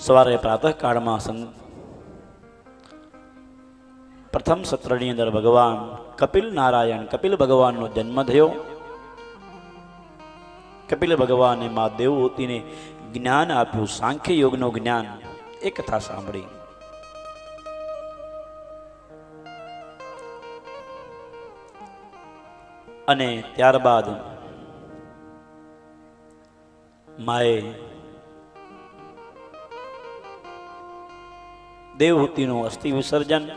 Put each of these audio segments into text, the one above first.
સવારે પ્રાતઃકાળમાં સં પ્રથમ સત્રની અંદર ભગવાન કપિલ નારાયણ, કપિલ ભગવાનનો જન્મ થયો. કપિલ ભગવાને મા દેવહૂતિને જ્ઞાન આપ્યું, સાંખ્ય યોગનું જ્ઞાન. એ કથા સાંભળી. અને ત્યારબાદ માએ દેવહૂતિનું અસ્થિ વિસર્જન.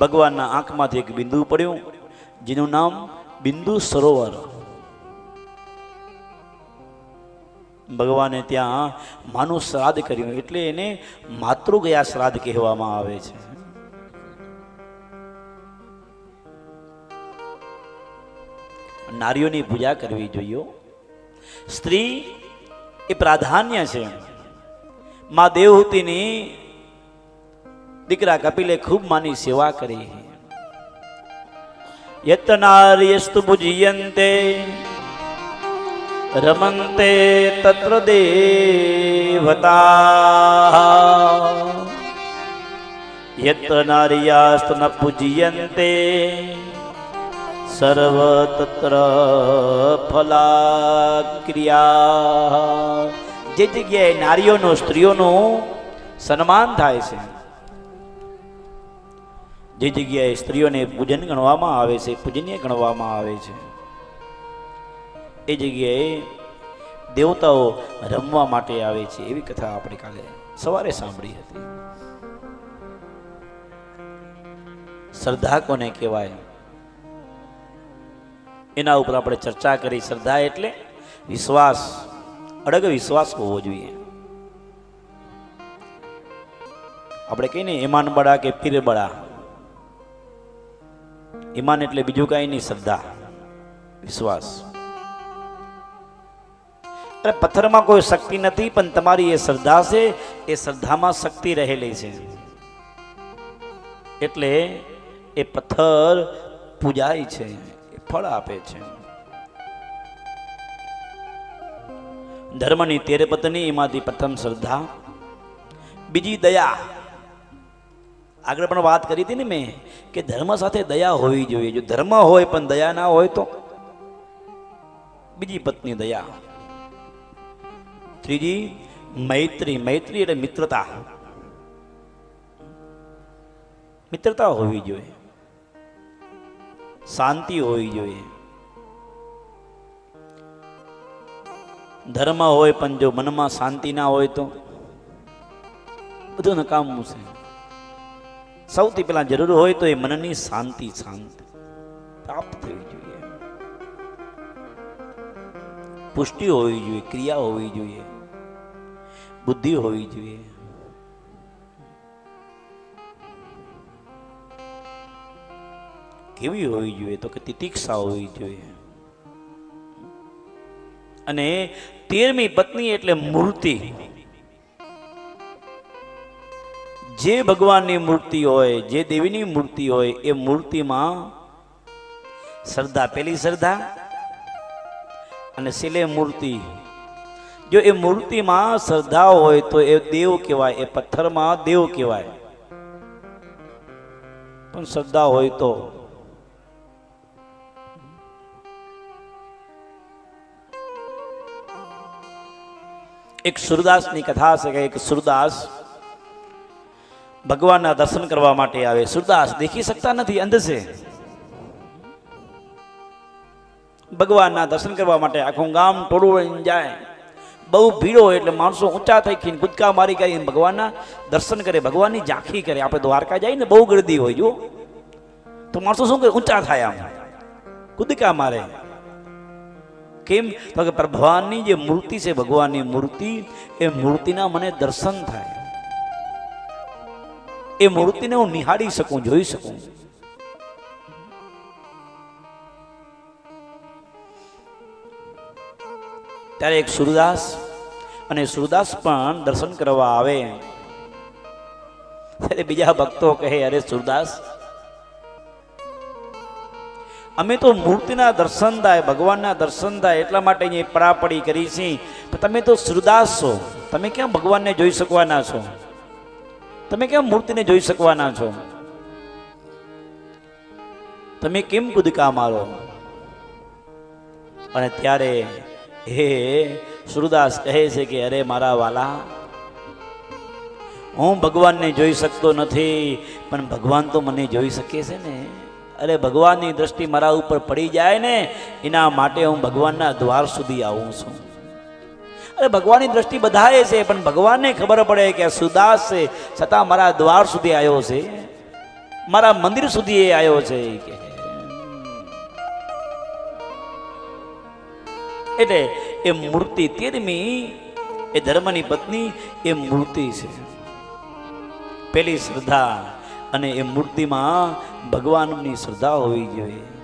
ભગવાનના આંખમાંથી એક બિંદુ પડ્યું, જેનું નામ બિંદુ સરોવર. ભગવાને ત્યાં માનું શ્રાદ્ધ કર્યું, એટલે એને માતૃગયા શ્રાદ્ધ કહેવામાં આવે છે. નારીઓની પૂજા કરવી જોઈએ સ્ત્રી એ પ્રાધાન્ય છે. મા દેવહૂતિની દીકરા કપિલે ખૂબ માની સેવા કરી. યત નાર્યસ્તુ પૂજયંતે રમંતે તત્ર દેવતા. યત નાર્યાસ્તુ ન પૂજયંતે, સર્વતત્ર ફલાક્રિયા. જે જગ્યાએ નારીઓનું, સ્ત્રીઓનું સન્માન થાય છે જે જગ્યાએ સ્ત્રીઓને પૂજન ગણવામાં આવે છે, પૂજનીય ગણવામાં આવે છે, એ જગ્યાએ દેવતાઓ રમવા માટે આવે છે, એવી કથા આપણે કાલે સવારે સાંભળી હતી. શ્રદ્ધા કોને કહેવાય? એના ઉપર આપણે ચર્ચા કરી, શ્રદ્ધા એટલે વિશ્વાસ, અડગ વિશ્વાસ હોવો જોઈએ. આપણે કહીએ ને એમાન બળા કે પીર બળા ઈમાન એટલે બીજું કાંઈ નહીં, શ્રદ્ધા, વિશ્વાસ. અરે, પથ્થરમાં કોઈ શક્તિ નથી, પણ તમારી એ શ્રદ્ધા છે, એ શ્રદ્ધામાં શક્તિ રહેલી છે. એટલે એ પથ્થર પૂજાય છે, એ ફળ આપે છે. ધર્મની તેર પત્ની, એમાંથી પ્રથમ શ્રદ્ધા. બીજી દયા. આગળ પણ વાત કરી હતી ને મેં કે ધર્મ સાથે દયા હોવી જોઈએ. જો ધર્મ હોય પણ દયા ના હોય તો બીજી પત્ની દયા. ત્રીજી, મૈત્રી. મૈત્રી એટલે મિત્રતા. મિત્રતા હોવી જોઈએ. શાંતિ હોવી જોઈએ. ધર્મ હોય પણ જો મનમાં શાંતિ ના હોય તો બધું નકામું છે. સૌથી પહેલા જરૂર હોય તો એ મનની શાંતિ શાંતિ પ્રાપ્ત થવી જોઈએ. પુષ્ટિ હોવી જોઈએ, ક્રિયા હોવી જોઈએ, બુદ્ધિ હોવી જોઈએ. કેવી હોવી જોઈએ તો કે તિતિક્ષા હોવી જોઈએ. અને તેરમી પત્ની એટલે મૂર્તિ. જે ભગવાનની મૂર્તિ હોય, જે દેવીની મૂર્તિ હોય, એ મૂર્તિમાં શ્રદ્ધા પેલી શ્રદ્ધા અને સિલે મૂર્તિ. જો એ મૂર્તિમાં શ્રદ્ધા હોય, તો એ દેવ કહેવાય, એ પથ્થરમાં દેવ કહેવાય. પણ શ્રદ્ધા હોય તો? એક સુરદાસની કથા છે કે એક સુરદાસ ભગવાનના દર્શન કરવા માટે આવે. સુરદાસ દેખી શકતા નથી અંધ છે ભગવાનના દર્શન કરવા માટે આખું ગામ ટોળું જાય. બહુ ભીડ હોય એટલે માણસો ઊંચા થઈ ખીને કૂદકા મારી કરીને ભગવાનના દર્શન કરે, ભગવાનની ઝાંખી કરે. આપણે દ્વારકા જાય ને બહુ ગર્દી હોય જો તો માણસો શું કરે? ઊંચા થાય આમ. કૂદકા મારે. કેમ? તો કે ભગવાનની જે મૂર્તિ છે, ભગવાનની મૂર્તિ, એ મૂર્તિના મને દર્શન થાય. એ મૂર્તિને હું નિહાળી શકું, જોઈ શકું. ત્યારે એક સુરદાસ અને સુરદાસ પણ દર્શન કરવા આવે. ત્યારે બીજા ભક્તો કહે, અરે સુરદાસ, અમે તો મૂર્તિના દર્શન થાય, ભગવાનના દર્શન થાય, એટલા માટે અહીંયા પડાપડી કરી છે પણ તમે તો સુરદાસ છો. તમે ક્યાં ભગવાનને જોઈ શકવાના છો? તમે કેમ મૂર્તિને જોઈ શકવાના છો? તમે કેમ કૂદકા મારો? અને ત્યારે હે સુરદાસ કહે છે કે, અરે મારા વાલા, હું ભગવાનને જોઈ શકતો નથી, પણ ભગવાન તો મને જોઈ શકે છે ને. અરે ભગવાનની દ્રષ્ટિ મારા ઉપર પડી જાય ને, એના માટે હું ભગવાનના દ્વાર સુધી આવું છું. અરે ભગવાનની દ્રષ્ટિ બધાએ છે, પણ ભગવાનને ખબર પડે કે સુદાસ છે. છતાં મારા દ્વાર સુધી આવ્યો છે. મારા મંદિર સુધી એ આવ્યો છે કે એટલે એ મૂર્તિ તેરમી, એ ધર્મની પત્ની, એ મૂર્તિ છે. પેલી શ્રદ્ધા અને એ મૂર્તિમાં ભગવાનની શ્રદ્ધા હોવી જોઈએ.